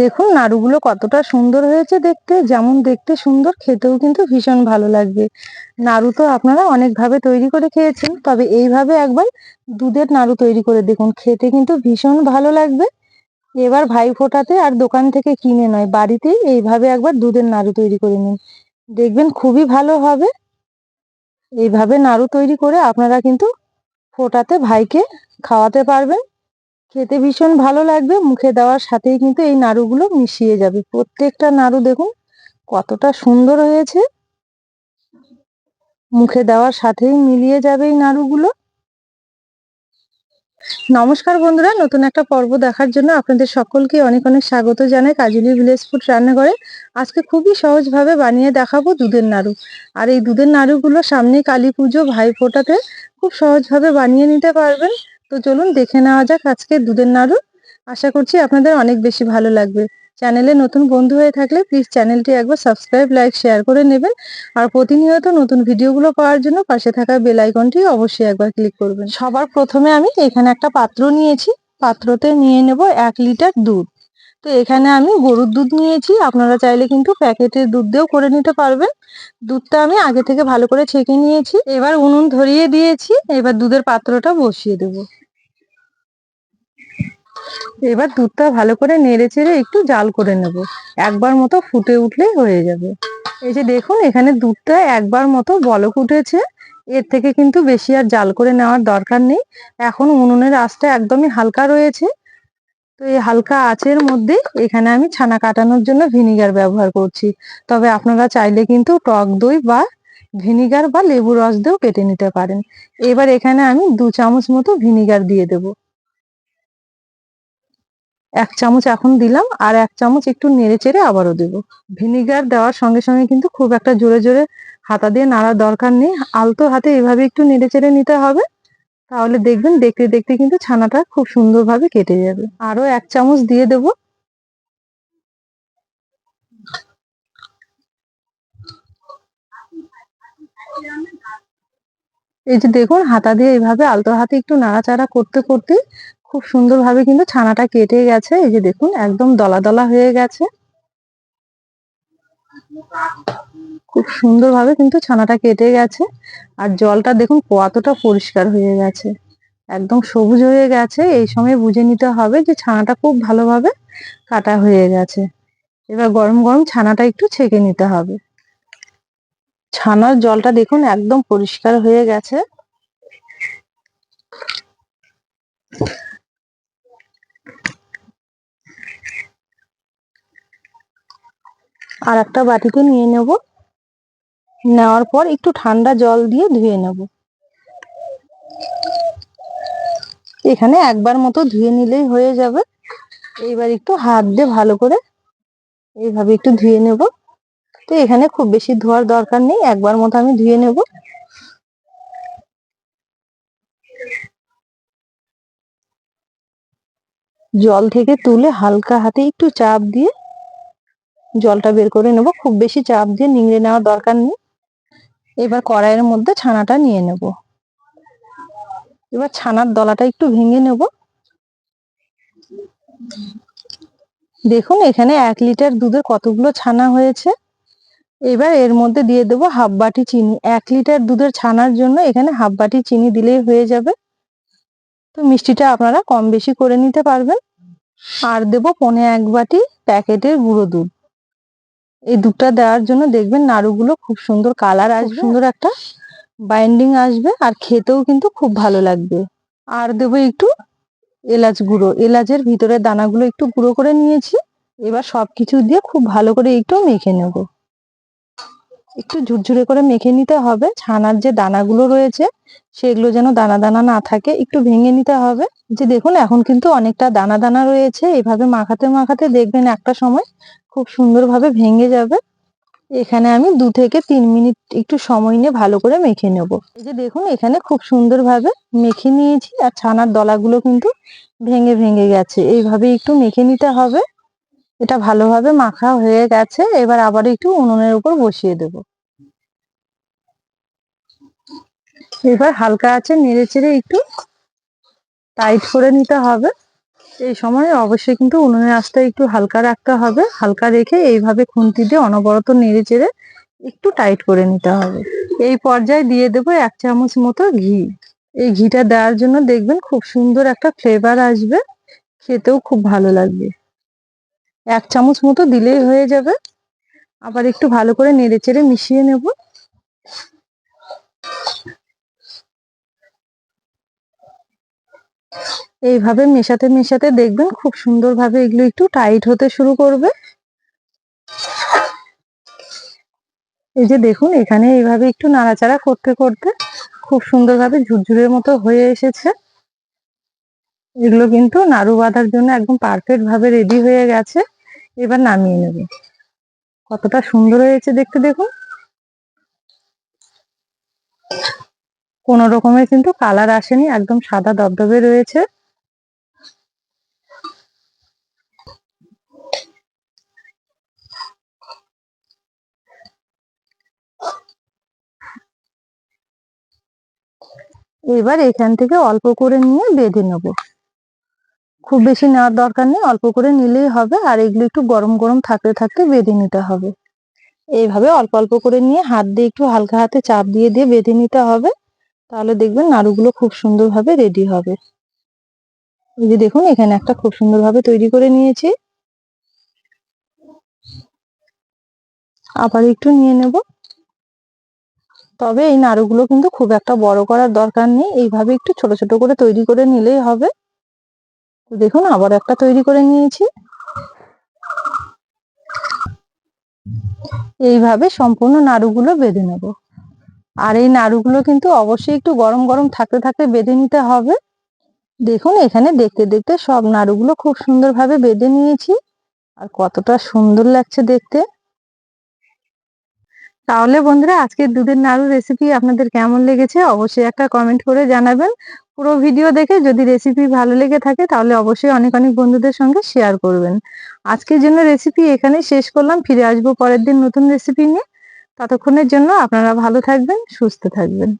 দেখুন, নাড়ুগুলো কতটা সুন্দর হয়েছে দেখতে। যেমন দেখতে সুন্দর, খেতেও কিন্তু ভীষণ ভালো লাগবে। নাড়ু তো আপনারা অনেকভাবে তৈরি করে খেয়েছেন, তবে এইভাবে একবার দুধের নাড়ু তৈরি করে দেখুন, খেতে কিন্তু ভীষণ ভালো লাগবে। এবার ভাই ফোটাতে আর দোকান থেকে কিনে নয়, বাড়িতেই এইভাবে একবার দুধের নাড়ু তৈরি করে নিন। দেখবেন খুবই ভালো হবে। এইভাবে নাড়ু তৈরি করে আপনারা কিন্তু ফোটাতে ভাইকে খাওয়াতে পারবেন। খেতে ভীষণ ভালো লাগবে। মুখে দেওয়ার সাথেই কিন্তু এই নাড়ুগুলো মিশিয়ে যাবে। প্রত্যেকটা নাড়ু দেখুন কতটা সুন্দর হয়েছে। মুখে দেওয়ার সাথেই মিলিয়ে যাবে এই নাড়ুগুলো। নমস্কার বন্ধুরা, নতুন একটা পর্ব দেখার জন্য আপনাদের সকলকে অনেক অনেক স্বাগত জানাই কাজুলি ভিলেজ ফুড রান্নাঘরে। আজকে খুবই সহজভাবে বানিয়ে দেখাবো দুধের নাড়ু। আর এই দুধের নাড়ুগুলো সামনে কালী পুজো ভাই ফোটাতে খুব সহজভাবে বানিয়ে নিতে পারবেন। তো চলুন দেখে নেওয়া যাক আজকে দুধের নাড়ু। আশা করছি আপনাদের অনেক বেশি ভালো লাগবে। চ্যানেলে নতুন বন্ধু হয়ে থাকলে প্লিজ চ্যানেলটি একবার সাবস্ক্রাইব লাইক শেয়ার করে নেবেন। আর প্রতিনিয়ত নতুন ভিডিওগুলো পাওয়ার জন্য পাশে থাকা বেল আইকনটি অবশ্যই একবার ক্লিক করবেন। সবার প্রথমে আমি এখানে একটা পাত্র নিয়েছি। পাত্রতে নিয়ে নেব এক লিটার দুধ। তো এখানে আমি গরুর দুধ নিয়েছি। আপনারা চাইলে কিন্তু প্যাকেটের দুধ দিয়েও করে নিতে পারবেন। দুধটা আমি আগে থেকে ভালো করে ছেঁকে নিয়েছি। এবার উনুন ধরিয়ে দিয়েছি। এবার দুধের পাত্রটা বসিয়ে দেব। এবার দুধটা ভালো করে নেড়ে চেড়ে একটু জাল করে নেব। একবার মতো ফুটে উঠলেই হয়ে যাবে। এই যে দেখুন, এখানে দুধটা একবার মতো বলক উঠেছে। এর থেকে কিন্তু বেশি আর জাল করে নেওয়ার দরকার নেই। এখন উনুনের আঁচটা একদমই হালকা রয়েছে। তো এই হালকা আঁচের মধ্যে এখানে আমি ছানা কাটানোর জন্য ভিনিগার ব্যবহার করছি। তবে আপনারা চাইলে কিন্তু টক দই বা ভিনিগার বা লেবু রস দিয়েও কেটে নিতে পারেন। এবার এখানে আমি দু চামচ মতো ভিনিগার দিয়ে দেব। এক চামচ এখন দিলাম আর এক চামচ একটু নেড়ে চেড়ে আবারও দেব। ভিনিগার দেওয়ার সঙ্গে সঙ্গে কিন্তু খুব একটা জোরে জোরে হাতা দিয়ে নাড়ার দরকার নেই। আলতো হাতে এভাবে একটু নেড়ে চেড়ে নিতে হবে। তাহলে দেখবেন দেখতে দেখতে কিন্তু ছানাটা খুব সুন্দরভাবে কেটে যাবে। আরও এক চামচ দিয়ে দেব। এই যে দেখুন, হাতা দিয়ে এইভাবে আলতো হাতে একটু নাড়াচাড়া করতে করতে খুব সুন্দরভাবে কিন্তু ছানাটা কেটে গেছে। এই যে দেখুন, একদম দলা দলা হয়ে গেছে। খুব সুন্দরভাবে কিন্তু ছানাটা কেটে গেছে। আর জলটা দেখুন কতটা পরিষ্কার হয়ে গেছে। একদম সবুজ হয়ে গেছে। এই সময় বুঝে নিতে হবে যে ছানাটা খুব ভালোভাবে কাটা হয়ে গেছে। এবার গরম গরম ছানাটা একটু ছেঁকে নিতে হবে। ছানার জলটা দেখুন একদম পরিষ্কার হয়ে গেছে। আর একটা বাটিতে নিয়ে নেব। নেওয়ার পর একটু ঠান্ডা জল দিয়ে ধুয়ে নেব। এখানে একবার মতো ধুয়ে নিলেই হয়ে যাবে। এইবার একটু হাত দিয়ে ভালো করে এইভাবে একটু ধুয়ে নেব। তো এখানে খুব বেশি ধোয়ার দরকার নেই, একবার মতো আমি ধুয়ে নেব। জল থেকে তুলে হালকা হাতে একটু চাপ দিয়ে জলটা বের করে নেব। খুব বেশি চাপ দিয়ে নিংড়ে নেওয়ার দরকার নেই। এবার কড়াইয়ের মধ্যে ছানাটা নিয়ে নেব। এবার ছানার দলাটা একটু ভেঙে নেব। দেখুন, এখানে এক লিটার দুধের কতগুলো ছানা হয়েছে। এবার এর মধ্যে দিয়ে দেবো হাফ বাটি চিনি। এক লিটার দুধের ছানার জন্য এখানে হাফ বাটি চিনি দিলেই হয়ে যাবে। তো মিষ্টিটা আপনারা কম বেশি করে নিতে পারবেন। আর দেবো পনে এক বাটি প্যাকেটের গুঁড়ো দুধ। এই দুধটা দেওয়ার জন্য দেখবেন নাড়ুগুলো খুব সুন্দর কালার আসবে। সুন্দর একটা বাইন্ডিং আসবে আর খেতেও কিন্তু খুব ভালো লাগবে। আর দেবো একটু এলাচ গুঁড়ো। এলাচের ভিতরে দানাগুলো একটু গুঁড়ো করে নিয়েছি। এবার সবকিছু দিয়ে খুব ভালো করে একটু মেখে নেব। একটু ঝুরঝুরে করে মেখে নিতে হবে। ছানার যে দানাগুলো রয়েছে, সেগুলো যেন দানা দানা না থাকে, একটু ভেঙে নিতে হবে। যে দেখুন, এখন কিন্তু অনেকটা দানা দানা রয়েছে। এভাবে মাখাতে মাখাতে দেখবেন একটা সময় খুব সুন্দরভাবে ভেঙে যাবে। এখানে আমি দু থেকে তিন মিনিট একটু সময় নিয়ে ভালো করে মেখে নেব। এই যে দেখুন, এখানে খুব সুন্দরভাবে মেখে নিয়েছি। আর ছানার দলাগুলো কিন্তু ভেঙে ভেঙে গেছে। এইভাবে একটু মেখে নিতে হবে। এটা ভালোভাবে মাখা হয়ে গেছে। এবার আবার একটু উনুনের উপর বসিয়ে দেব। এবার হালকা আছে নেড়ে চেড়ে একটু টাইট করে নিতে হবে। এই সময় অবশ্যই কিন্তু উনুনের আঁচটা একটু হালকা রাখতে হবে। হালকা রেখে এইভাবে খুন্তি দিয়ে অনবরত নেড়ে চেড়ে একটু টাইট করে নিতে হবে। এই পর্যায়ে দিয়ে দেবো এক চামচ মতো ঘি। এই ঘিটা দেওয়ার জন্য দেখবেন খুব সুন্দর একটা ফ্লেভার আসবে। খেতেও খুব ভালো লাগবে। এক চামচ মতো দিলেই হয়ে যাবে। আবার একটু ভালো করে নেড়ে চেড়ে মিশিয়ে নেব। এইভাবে মেশাতে মেশাতে দেখবেন খুব সুন্দরভাবে এগুলো একটু টাইট হতে শুরু করবে। এই যে দেখুন, এখানে এইভাবে একটু নাড়াচাড়া করতে করতে খুব সুন্দরভাবে ঝুরঝুরের মতো হয়ে এসেছে। এগুলো কিন্তু নাড়ু বাঁধার জন্য একদম পারফেক্ট ভাবে রেডি হয়ে গেছে। এবার নামিয়ে নেব। কতটা সুন্দর হয়েছে দেখতে দেখুন। কোনো রকমের কিন্তু কালার আসেনি, একদম সাদা দবদবে রয়েছে। এবার এখান থেকে অল্প করে নিয়ে বেঁধে নেব। খুব বেশি নেওয়ার দরকার নেই, অল্প করে নিলেই হবে আর এগুলো একটু গরম গরম থাকতে থাকতে বেঁধে নিতে হবে। এইভাবে অল্প অল্প করে নিয়ে হাত দিয়ে একটু হালকা হাতে চাপ দিয়ে দিয়ে বেঁধে নিতে হবে, তাহলে দেখবেন নাড়ুগুলো খুব সুন্দরভাবে রেডি হবে। এই যে দেখুন, এখানে একটা খুব সুন্দরভাবে তৈরি করে নিয়েছি। আবার একটু নিয়ে নেব। তবে এই নাড়ুগুলো কিন্তু খুব একটা বড় করার দরকার নেই, এইভাবে একটু ছোট ছোট করে তৈরি করে নিলেই হবে। দেখুন, আবার একটা তৈরি করে নিয়েছি। এইভাবে সম্পূর্ণ নাড়ুগুলো বেঁধে নেব। আর এই নাড়ুগুলো কিন্তু অবশ্যই একটু গরম গরম থাকতে থাকতে বেঁধে নিতে হবে। দেখুন, এখানে দেখতে দেখতে সব নাড়ুগুলো খুব সুন্দরভাবে বেঁধে নিয়েছি। আর কতটা সুন্দর লাগছে দেখতে। তাহলে বন্ধুরা, আজকের দুধের নাড়ু রেসিপি আপনাদের কেমন লেগেছে অবশ্যই একটা কমেন্ট করে জানাবেন। পুরো ভিডিও দেখে যদি রেসিপি ভালো লেগে থাকে, তাহলে অবশ্যই অনেক অনেক বন্ধুদের সঙ্গে শেয়ার করবেন। আজকের জন্য রেসিপি এখানে শেষ করলাম। ফিরে আসব পরের দিন নতুন রেসিপি নিয়ে। ততক্ষণের জন্য আপনারা ভালো থাকবেন, সুস্থ থাকবেন।